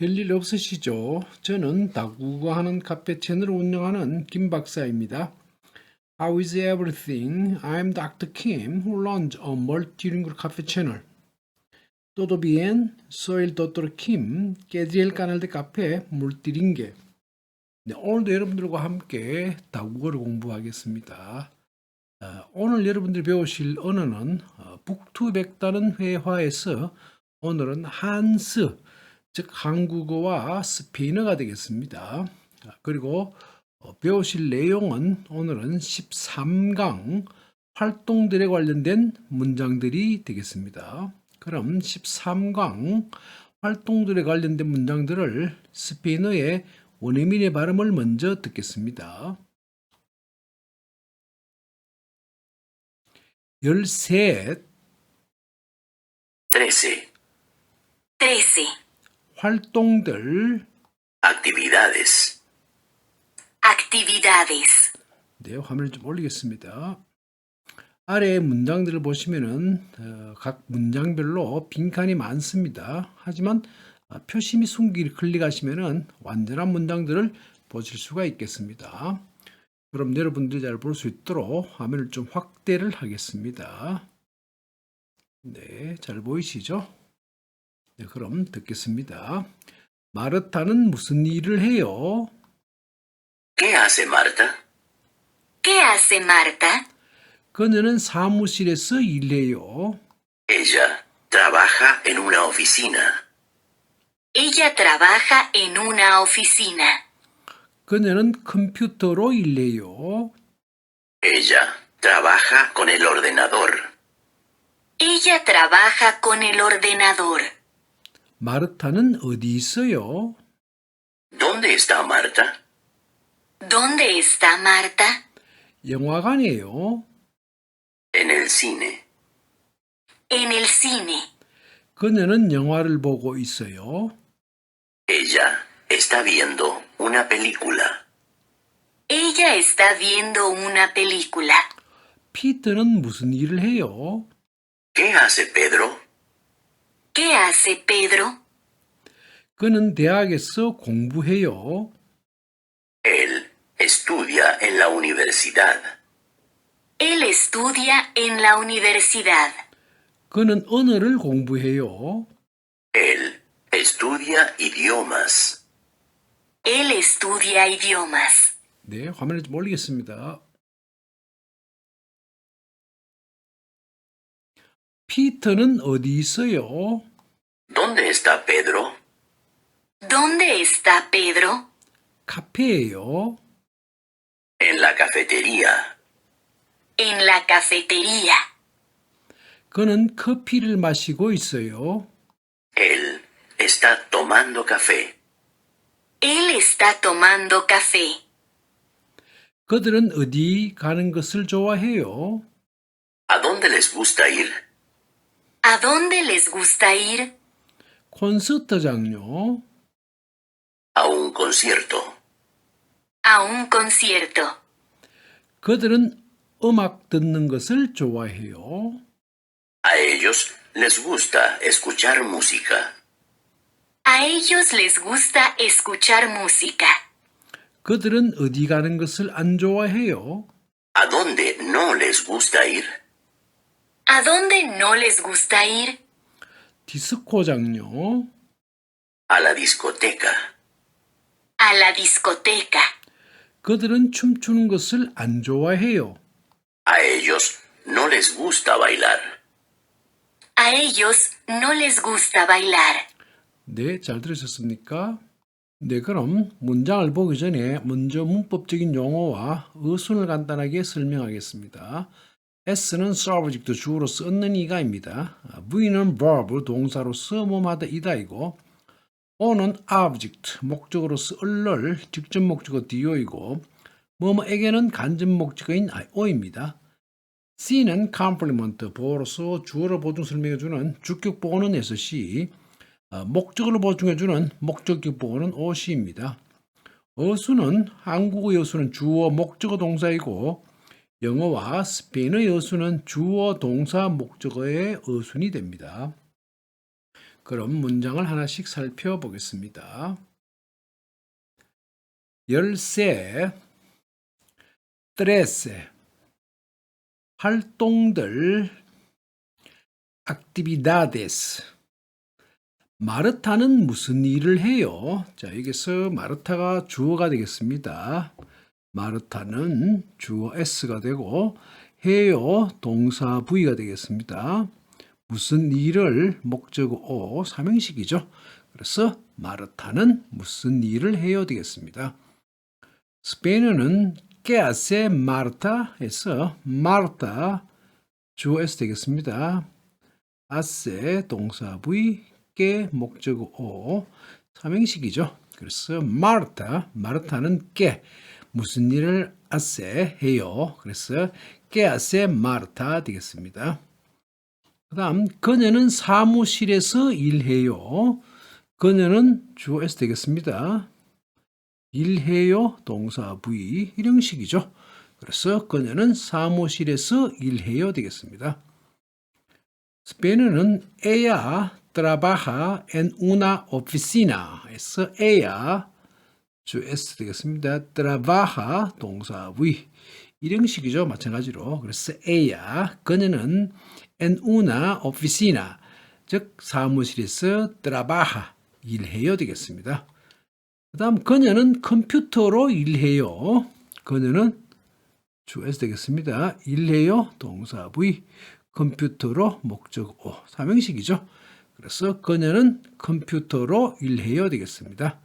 별일 없으시죠? 저는 다국어 하는 카페 채널을 운영하는 김 박사입니다. How is everything? I'm Dr. Kim, who runs a multilingual cafe channel. Todo bien? Soy el Dr. Kim, que es el canal de café multilingüe. 네, 오늘도 여러분들과 함께 다국어를 공부하겠습니다. 어, 오늘 여러분들이 배우실 언어는 어, 북투백다는 회화에서 오늘은 한스, 즉 한국어와 스페인어가 되겠습니다. 아, 그리고 어, 배우실 내용은 오늘은 13강 활동들에 관련된 문장들이 되겠습니다. 그럼 13강 활동들에 관련된 문장들을 스페인어의 원어민의 발음을 먼저 듣겠습니다. 13 13. 13. 활동들 Actividades. Actividades. 네, 화면을 좀 올리겠습니다. 아래 문장들을 보시면은 어, 각 문장별로 빈칸이 많습니다. 하지만 어, 표시 및 숨기를 클릭하시면은 완전한 문장들을 보실 수가 있겠습니다. 그럼 여러분들이 잘 볼 수 있도록 화면을 좀 확대를 하겠습니다. 네, 잘 보이시죠? 네, 그럼 듣겠습니다. 마르타는 무슨 일을 해요? ¿Qué hace Marta? ¿Qué hace Marta? 그녀는 사무실에서 일해요. Ella trabaja en una oficina. Ella trabaja en una oficina. 그녀는 컴퓨터로 일해요. Ella trabaja con el ordenador. Ella trabaja con el ordenador. 마르타는 어디 있어요? ¿Dónde está Marta? ¿Dónde está Marta? 영화관이에요. En el cine. En el cine. 그녀는 영화를 보고 있어요. Ella está viendo una película. Ella está viendo una película. 피터는 무슨 일을 해요? ¿Qué hace Pedro? ¿Qué hace Pedro? 그는 대학에서 공부해요. Él estudia en la universidad. Él estudia en la universidad. 그는 언어를 공부해요. Él estudia idiomas. Él estudia idiomas. 네, 화면을 좀 올리겠습니다. 피터는 어디 있어요? ¿Dónde está Pedro? ¿Dónde está Pedro? 카페예요. En la cafetería. En la cafetería. 그는 커피를 마시고 있어요. Él está tomando café. Él está tomando café. 그들은 어디 가는 것을 좋아해요? ¿A dónde les gusta ir? ¿A dónde les gusta ir? 콘서트장요. A un concierto. A un concierto. 그들은 음악 듣는 것을 좋아해요. A ellos les gusta escuchar música. A ellos les gusta escuchar música. 그들은 어디 가는 것을 안 좋아해요? ¿A dónde no les gusta ir? ¿A dónde no les gusta ir? 디스코장요. A la discoteca. A la discoteca. 그들은 춤추는 것을 안 좋아해요. A ellos no les gusta bailar. A ellos no les gusta bailar. 네, 잘 들으셨습니까? 네, 그럼 문장을 보기 전에 먼저 문법적인 용어와 어순을 간단하게 설명하겠습니다. S는 subject 주어로서 얻는 이가입니다. V는 verb 동사로서 뭐마다 이다이고 O는 object 목적으로서 얼럴 직접 목적어 do이고 뭐뭐에게는 간접 목적어인 o입니다. C는 complement 보어로서 주어를 보충 설명해주는 주격 보어는 SC 어, 목적어를 보충해주는 목적격 보어는 OC입니다. 어수는 한국어 여수는 주어 목적어 동사이고 영어와 스페인어 여수는 주어 동사 목적어의 어순이 됩니다. 그럼 문장을 하나씩 살펴보겠습니다. 열세, 트레세, 활동들, actividades. 마르타는 무슨 일을 해요? 자, 여기서 마르타가 주어가 되겠습니다. 마르타는 주어 S가 되고 해요 동사 V가 되겠습니다. 무슨 일을 목적 O 삼형식이죠. 그래서 마르타는 무슨 일을 해요 되겠습니다. 스페인어는 ¿Qué hace Marta?에서 마르타 주어 S 되겠습니다. hace 동사 V, que 목적 O 삼형식이죠. 그래서 마르타, 마르타는 que 무슨 일을 hace 해요. 그래서 hace Marta 되겠습니다. 그 다음 그녀는 사무실에서 일해요. 그녀는 주어 S 되겠습니다. 일해요 동사 V 일형식이죠. 그래서 그녀는 사무실에서 일해요 되겠습니다. 스페인어는 ella trabaja en una oficina에서 ella 주 S 되겠습니다. trabaja 동사 V 일형식이죠. 마찬가지로. 그래서 ella 그녀는 en una oficina 즉 사무실에서 trabaja 일해요 되겠습니다. 그다음 그녀는 컴퓨터로 일해요. 그녀는 주 S 되겠습니다. 일해요 동사 V 컴퓨터로 목적 O 삼형식이죠. 그래서 그녀는 컴퓨터로 일해요 되겠습니다.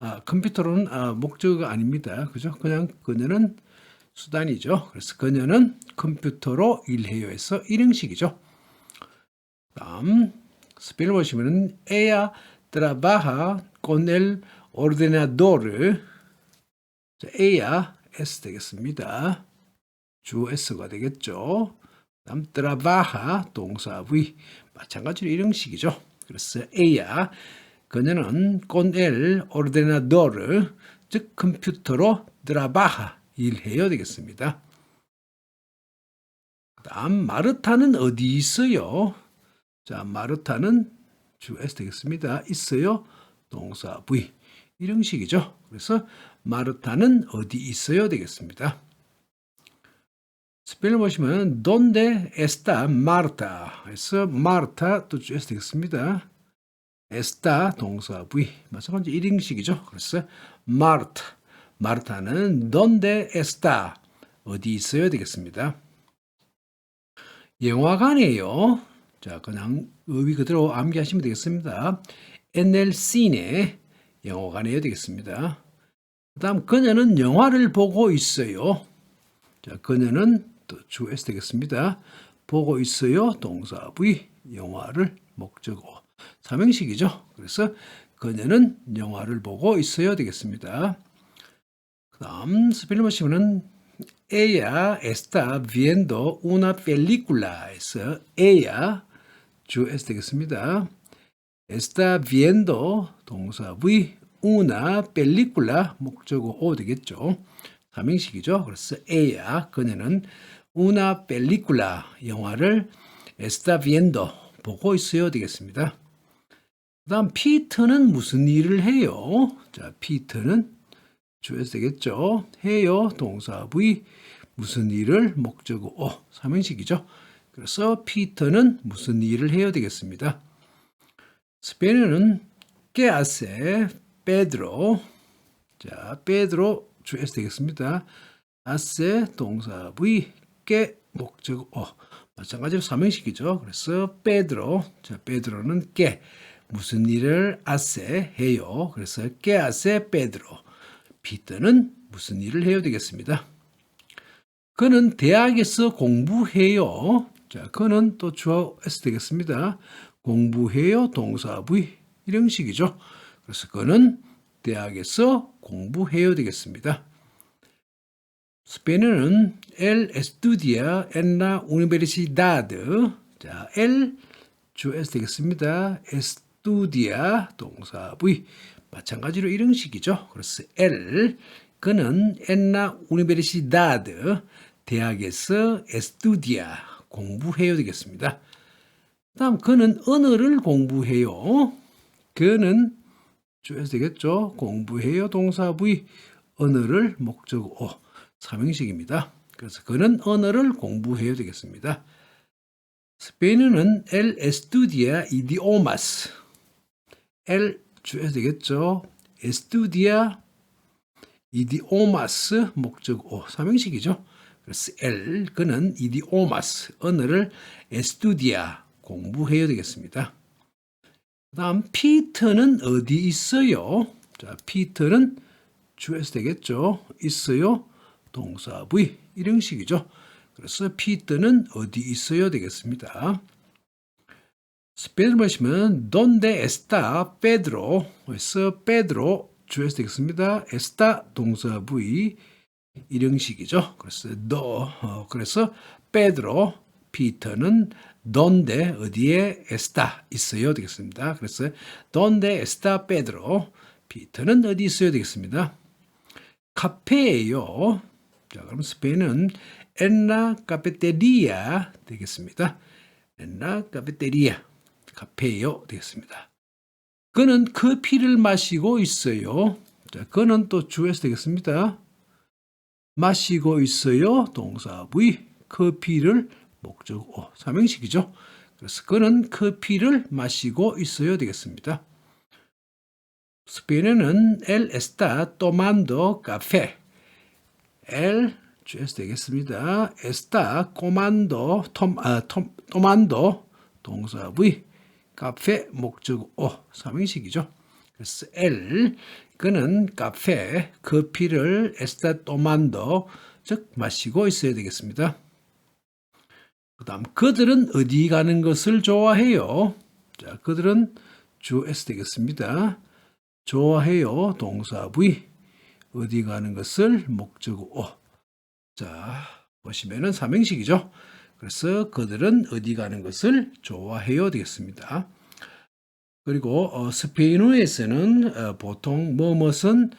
아, 컴퓨터로는 아, 목적어가 아닙니다. 그죠? 그냥 그녀는 수단이죠. 그래서 그녀는 컴퓨터로 일해요에서 일형식이죠. 다음 스펠 보시면은 ella trabaja con ella S 되겠습니다. 주 S가 되겠죠. 다음 trabaja 동사 V 마찬가지로 일형식이죠. 그래서 ella 그녀는 el ordenador 즉 컴퓨터로 trabaja 일해요 되겠습니다. 다음 마르타는 어디 있어요? 자 마르타는 주 S 되겠습니다. 있어요 동사 V 일형식이죠. 그래서 마르타는 어디 있어요 되겠습니다. 스펠 보시면 donde está Marta 해서 Marta 또 S 되겠습니다. Está 동사 V 마찬가지 1인식이죠. 그래서 Marta 마르타는 donde está 어디 있어요 되겠습니다. 영화관이에요. 자 그냥 의미 그대로 암기하시면 되겠습니다. en el cine 영화관이에요 되겠습니다. 그 다음 그녀는 영화를 보고 있어요. 자, 그녀는 또주 S 되겠습니다. 보고 있어요. 동사 V 영화를 목적어 삼형식이죠. 그래서 그녀는 영화를 보고 있어요 되겠습니다. 그 다음 스펠링 보시면은 ella está viendo una película에서 ella 주 S 되겠습니다. está viendo 동사 V una película 목적어 O 되겠죠. 삼형식이죠. 그래서 ella 그녀는 una película 영화를 está viendo 보고 있어요 되겠습니다. 그 다음 피터는 무슨 일을 해요? 자, 피터는 주에서 되겠죠. 해요 동사 V 무슨 일을 목적어 O 삼형식이죠. 그래서 피터는 무슨 일을 해요 되겠습니다. 스페인어는 ¿Qué hace Pedro? 자, Pedro 주에서 되겠습니다. hace 동사 V, ¿Qué 목적 O 마찬가지로 삼형식이죠. 그래서 Pedro, 자, Pedro는 ¿Qué 무슨 일을 hace 해요. 그래서 ¿Qué hace Pedro? 피터는 무슨 일을 해요 되겠습니다. 그는 대학에서 공부해요. 자, 그는 또 주어 S 되겠습니다. 공부해요 동사 V 일형식이죠. 그래서 그는 대학에서 공부해요 되겠습니다. 스페인어는 el estudia en la universidad. 자, el 주 S 되겠습니다. Estudia 동사 V 마찬가지로 일형식이죠. 그래서 el 그는 la universidad 대학에서 estudia 공부해요 되겠습니다. 다음 그는 언어를 공부해요. 그는 주에서 되겠죠. 공부해요 동사 V 언어를 목적 오 삼형식입니다. 그래서 그는 언어를 공부해요 되겠습니다. 스페인어는 el estudia idiomas. El 주에서 되겠죠. estudia idiomas 목적 오 삼형식이죠. 그래서 el 그는 idiomas 언어를 estudia 공부해야 되겠습니다. 그다음 피터는 어디 있어요? 자, 피터는 주에서 되겠죠. 있어요. 동사 V 일형식이죠. 그래서 피터는 어디 있어요 되겠습니다. 스페인어 보시면 donde está Pedro 그래서 Pedro 주에서 되겠습니다. está 동사 V 일형식이죠. 그래서 너 어, 그래서 Pedro 피터는 donde 어디에 está 있어요 되겠습니다. 그래서 donde está Pedro 피터는 어디 있어요 되겠습니다. 카페예요. 자, 그럼 스페인은 la cafetería 되겠습니다. la cafetería 카페예요 되겠습니다. 그는 커피를 마시고 있어요. 자, 그는 또 주에서 되겠습니다. 마시고 있어요. 동사 V 커피를 목적 오 삼형식이죠. 그래서 그는 커피를 마시고 있어요 되겠습니다. 스페인어는 el está tomando café. el 주에서 되겠습니다. está comando 톰, 아, 톰, tomando 동사 V 카페 목적 오 삼형식이죠. 그래서 el 그는 카페 커피를 está tomando 즉 마시고 있어야 되겠습니다. 그 다음 그들은 어디 가는 것을 좋아해요. 자, 그들은 주에서 되겠습니다. 좋아해요. 동사 V 어디 가는 것을 목적 오. 자, 보시면은 삼형식이죠. 그래서 그들은 어디 가는 것을 좋아해요 되겠습니다. 그리고 어, 스페인어에서는 어, 보통 뭐뭇은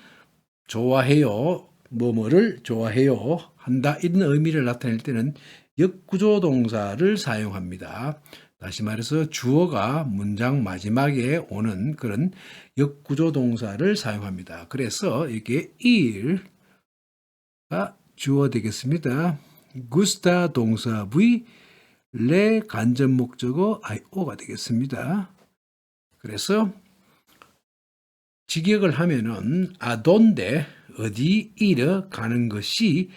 좋아해요, 뭐뭐를 좋아해요 한다 이런 의미를 나타낼 때는 역구조 동사를 사용합니다. 다시 말해서 주어가 문장 마지막에 오는 그런 역구조 동사를 사용합니다. 그래서 이게 일가 주어 되겠습니다. 구스타 동사 V 레 간접 목적어 IO가 되겠습니다. 그래서 직역을 하면은 아돈데 어디 이르 가는 것이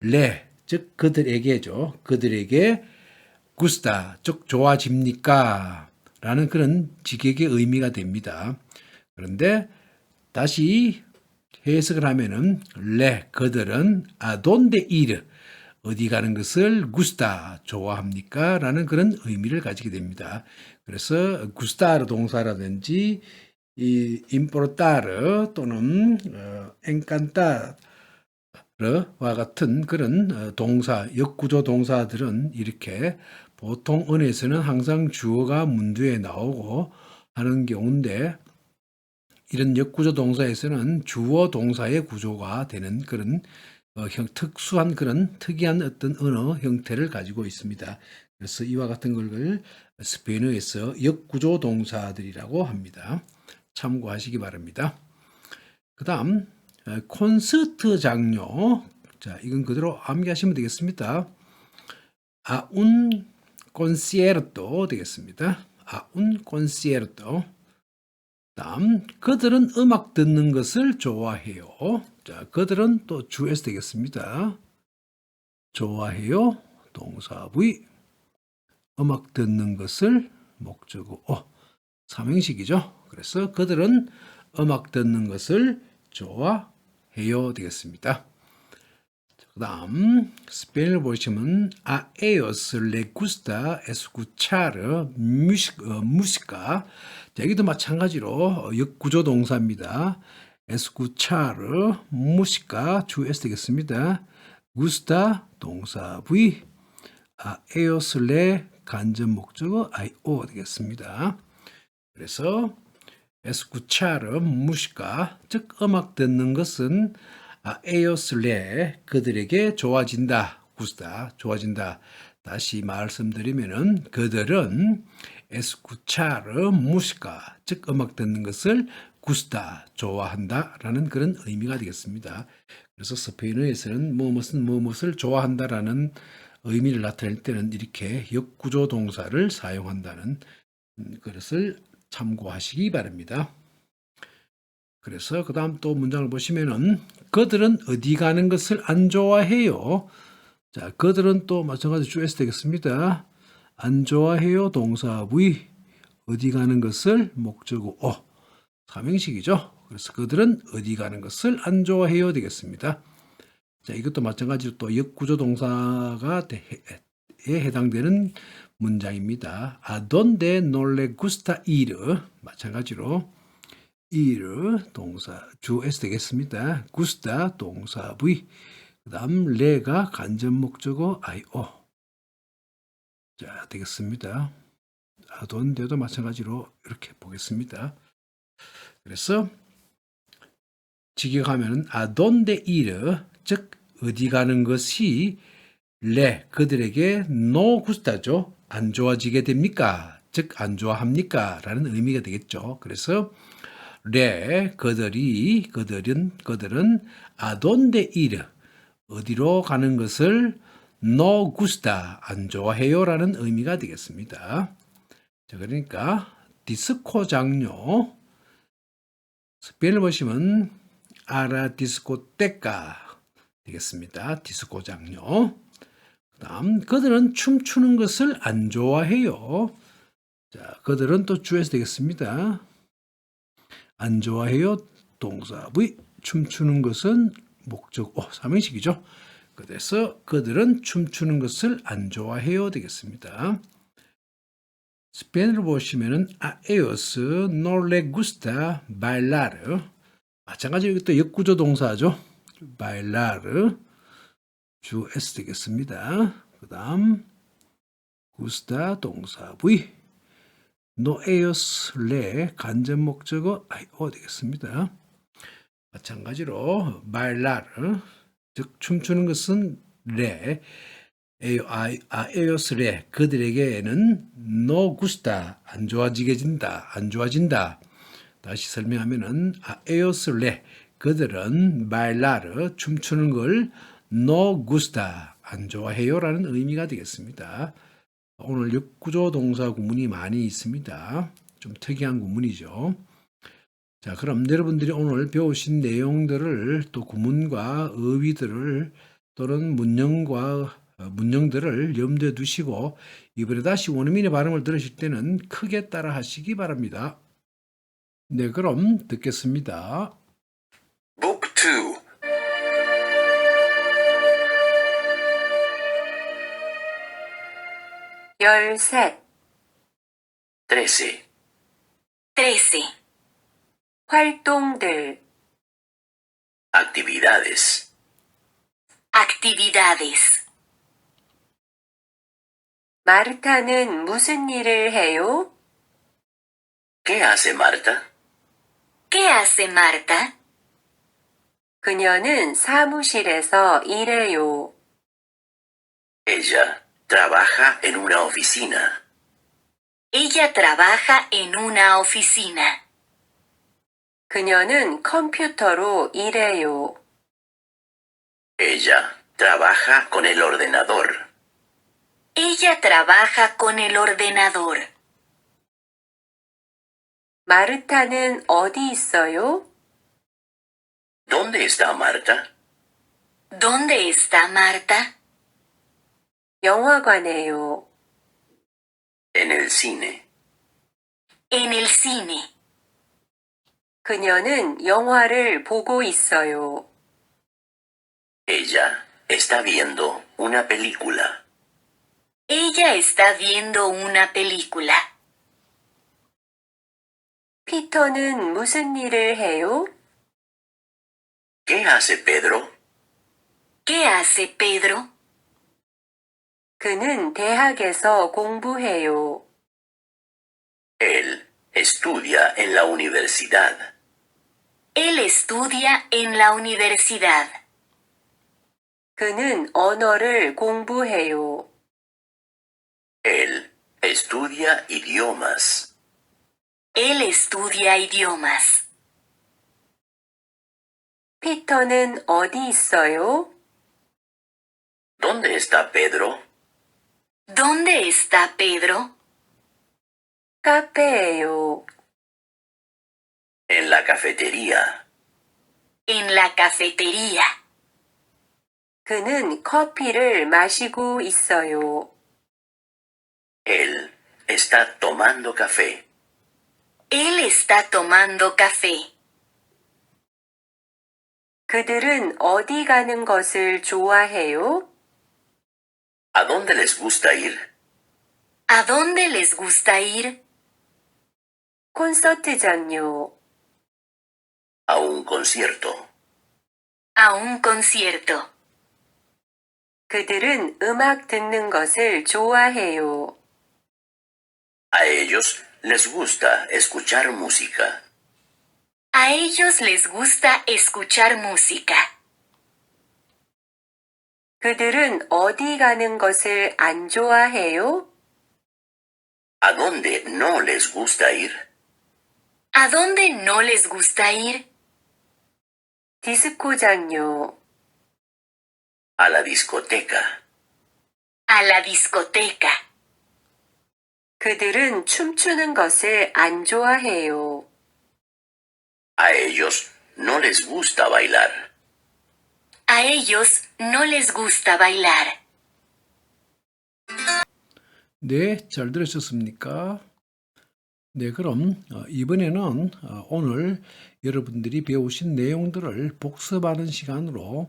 레 즉 그들에게죠. 그들에게 구스타 즉 좋아집니까? 라는 그런 직역의 의미가 됩니다. 그런데 다시 해석을 하면은 레 그들은 아돈데 이르 어디 가는 것을 구스타 좋아합니까? 라는 그런 의미를 가지게 됩니다. 그래서 구스타르 동사라든지 이 임포르타르 또는 어, 엔칸타르와 같은 그런 어, 동사, 역구조 동사들은 이렇게 보통 언어에서는 항상 주어가 문두에 나오고 하는 경우인데 이런 역구조 동사에서는 주어 동사의 구조가 되는 그런 어, 형, 특수한 그런 특이한 어떤 언어 형태를 가지고 있습니다. 그래서 이와 같은 걸 스페인어에서 역구조 동사들이라고 합니다. 참고하시기 바랍니다. 그 다음 콘서트 장료 자 이건 그대로 암기하시면 되겠습니다. 아운 콘시에르토 되겠습니다. 아운 콘시에르토 다음 그들은 음악 듣는 것을 좋아해요. 자, 그들은 또 주에서 되겠습니다. 좋아해요. 동사 V. 음악 듣는 것을 목적어 어, 삼형식이죠. 그래서 그들은 음악 듣는 것을 좋아해요 되겠습니다. 그 다음 스페인을 보시면 a ellos le gusta escuchar música. 여기도 마찬가지로 역구조 동사입니다. escuchar música 주에서 되겠습니다. gusta 동사 V 아, ellos le 간접 목적어 io 되겠습니다. 그래서 escuchar música 즉 음악 듣는 것은 아, le 그들에게 좋아진다. gusta 좋아진다. 다시 말씀드리면은 그들은 escuchar música 즉 음악 듣는 것을 gusta 좋아한다라는 그런 의미가 되겠습니다. 그래서 스페인어에서는 무엇은 무엇을 좋아한다라는 의미를 나타낼 때는 이렇게 역구조 동사를 사용한다는 음, 것을 참고하시기 바랍니다. 그래서 그 다음 또 문장을 보시면은 그들은 어디 가는 것을 안 좋아해요. 자, 그들은 또 마찬가지 주에서 되겠습니다. 안 좋아해요 동사 V 어디 가는 것을 목적어 어 삼행식이죠. 그래서 그들은 어디 가는 것을 안 좋아해요 되겠습니다. 자, 이것도 마찬가지로 또 역구조 동사가 대- 에 해당되는 문장입니다. No le gusta ir 마찬가지로 ir 동사 주 S 되겠습니다. gusta 동사 V 그 다음 레가 간접 목적어 IO 자 되겠습니다. 아돈데도 마찬가지로 이렇게 보겠습니다. 그래서 직역하면은 아돈데 이르 즉 어디 가는 것이 레 그들에게 노 구스타죠 안 좋아지게 됩니까 즉 안 좋아합니까 라는 의미가 되겠죠 그래서 레 그들이 그들은 그들은 아돈데 이르 어디로 가는 것을 no gusta 안 좋아해요라는 의미가 되겠습니다. 자 그러니까 디스코 장료 스페인을 보시면 아라 디스코테카 되겠습니다. 디스코 장료. 그다음 그들은 춤추는 것을 안 좋아해요. 자 그들은 또 주에서 되겠습니다. 안 좋아해요 동사 V 춤추는 것은 목적 어 삼행식이죠. 그래서 그들은 춤추는 것을 안 좋아해요 되겠습니다. 스페인을 보시면은 a ellos no les gusta bailar 마찬가지로 이것도 역구조 동사죠. bailar 주 S 되겠습니다. 그 다음 gusta 동사 V le 간접 목적어 io 되겠습니다. 마찬가지로 bailar 즉 춤추는 것은 레 에요 아, 아 그들에게는 no gusta 안 좋아지게 진다. 안 좋아진다. 다시 설명하면은 아 에요스 레. 그들은 bailar 춤추는 걸 no gusta 안 좋아해요라는 의미가 되겠습니다. 오늘 육구조 동사 구문이 많이 있습니다. 좀 특이한 구문이죠. 자, 그럼 여러분들이 오늘 배우신 내용들을 또 구문과 어휘들을 또는 문형과 어, 문형들을 염두에 두시고 이번에 다시 원어민의 발음을 들으실 때는 크게 따라 하시기 바랍니다. 네, 그럼 듣겠습니다. Book 2. 열셋, 13. 13. 활동들, Actividades. Actividades. 마르타는 무슨 일을 해요? ¿Qué hace Marta? ¿Qué hace Marta? 그녀는 사무실에서 일해요. Ella trabaja en una oficina. Ella trabaja en una oficina. 그녀는 컴퓨터로 일해요. Ella trabaja con el ordenador. Ella trabaja con el ordenador. 마르타는 어디 있어요? ¿Dónde está Marta? ¿Dónde está Marta? 영화관에요. En el cine. En el cine. 그녀는 영화를 보고 있어요. Ella está viendo una película. Ella está viendo una película. 피터는 무슨 일을 해요? ¿Qué hace Pedro? ¿Qué hace Pedro? 그는 대학에서 공부해요. Él estudia en la universidad. Él estudia en la universidad. 그는 언어를 공부해요. Él estudia idiomas. Él estudia idiomas. 피터는 어디 있어요? ¿Dónde está Pedro? ¿Dónde está Pedro? 카페예요. En la cafetería. En la cafetería. 그는 커피를 마시고 있어요. Él está tomando café. Él está tomando café. 그들은 어디 가는 것을 좋아해요? ¿A dónde les gusta ir? ¿A dónde les gusta ir? 콘서트장요. A un concierto. A un concierto. 그들은 음악 듣는 것을 좋아해요. A ellos les gusta escuchar música. A ellos les gusta escuchar música. 그들은 어디 가는 것을 안 좋아해요? ¿A dónde no les gusta ir? ¿A dónde no les gusta ir? 디스코장요. A la discoteca. A la discoteca. 그들은 춤추는 것을 안 좋아해요. A ellos no les gusta bailar. A ellos no les gusta bailar. 네, 잘 들으셨습니까? 네, 그럼 어, 이번에는 어, 오늘 여러분들이 배우신 내용들을 복습하는 시간으로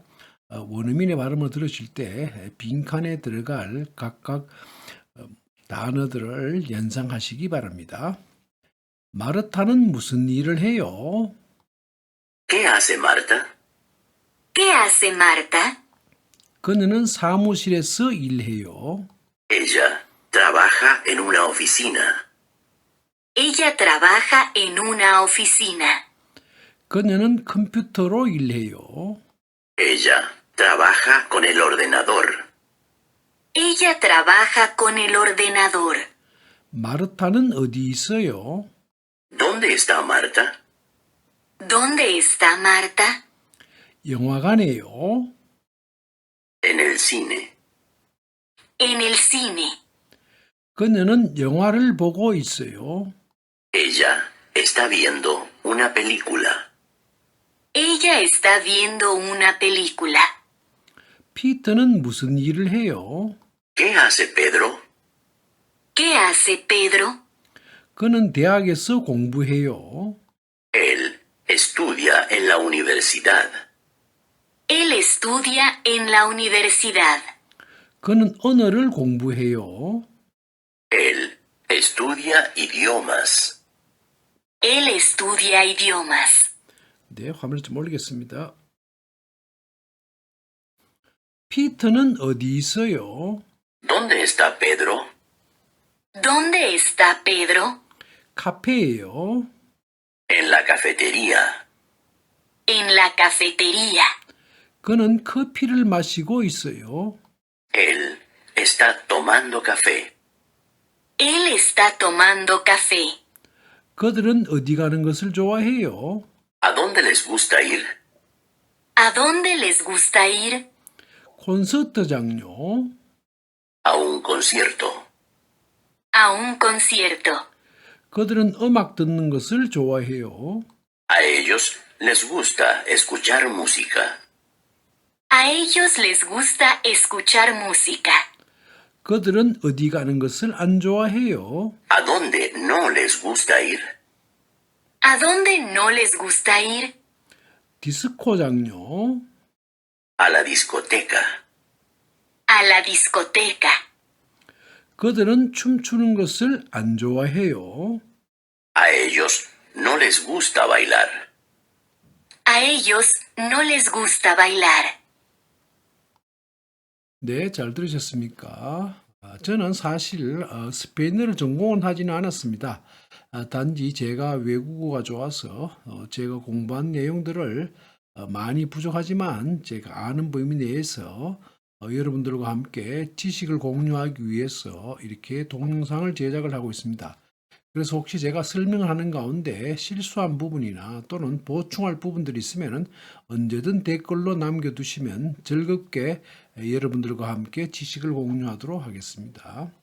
어, 원어민의 발음을 들으실 때 빈칸에 들어갈 각각 어, 단어들을 연상하시기 바랍니다. 마르타는 무슨 일을 해요? ¿Qué hace Marta? ¿Qué hace Marta? 그녀는 사무실에서 일해요. Ella trabaja en una oficina. Ella trabaja en una oficina. 그녀는 컴퓨터로 일해요. Ella trabaja con el ordenador. Ella trabaja con el ordenador. 마르타는 어디 있어요? ¿Dónde está Marta? ¿Dónde está Marta? 영화관에요. En el cine. En el cine. 그녀는 영화를 보고 있어요. Ella está viendo una película. Ella está viendo una película. 피터는 무슨 일을 해요? ¿Qué hace Pedro? ¿Qué hace Pedro? 그는 대학에서 공부해요. Él estudia en la universidad. Él estudia en la universidad. 그는 언어를 공부해요. Él estudia idiomas. Él estudia idiomas. 네, 화면을 좀 올리겠습니다. 피터는 어디 있어요? ¿Dónde está Pedro? ¿Dónde está Pedro? 카페예요. En la cafetería. En la cafetería. 그는 커피를 마시고 있어요. Él está tomando café. Él está tomando café. 그들은 어디 가는 것을 좋아해요? ¿A dónde les gusta ir? ¿A dónde les gusta ir? 콘서트장요. A un concierto. A un concierto. 그들은 음악 듣는 것을 좋아해요. A ellos les gusta escuchar música. A ellos les gusta escuchar música. 그들은 어디 가는 것을 안 좋아해요. ¿A dónde no les gusta ir? ¿A dónde no les gusta ir? 디스코장요. A la discoteca. A la discoteca. 그들은 춤추는 것을 안 좋아해요. A ellos no les gusta bailar. A ellos no les gusta bailar. 네, 잘 들으셨습니까? 아, 저는 사실 어, 스페인어를 전공은 하지는 않았습니다. 아, 단지 제가 외국어가 좋아서 어, 제가 공부한 내용들을 어, 많이 부족하지만 제가 아는 범위 내에서 어, 여러분들과 함께 지식을 공유하기 위해서 이렇게 동영상을 제작을 하고 있습니다. 그래서 혹시 제가 설명을 하는 가운데 실수한 부분이나 또는 보충할 부분들이 있으면 언제든 댓글로 남겨두시면 즐겁게 여러분들과 함께 지식을 공유하도록 하겠습니다.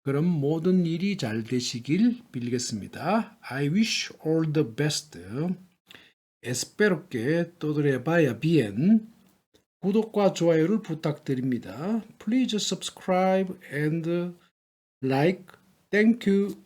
그럼 모든 일이 잘 되시길 빌겠습니다. I wish all the best. Espero que todo le vaya bien. 구독과 좋아요를 부탁드립니다. Please subscribe and like. Thank you.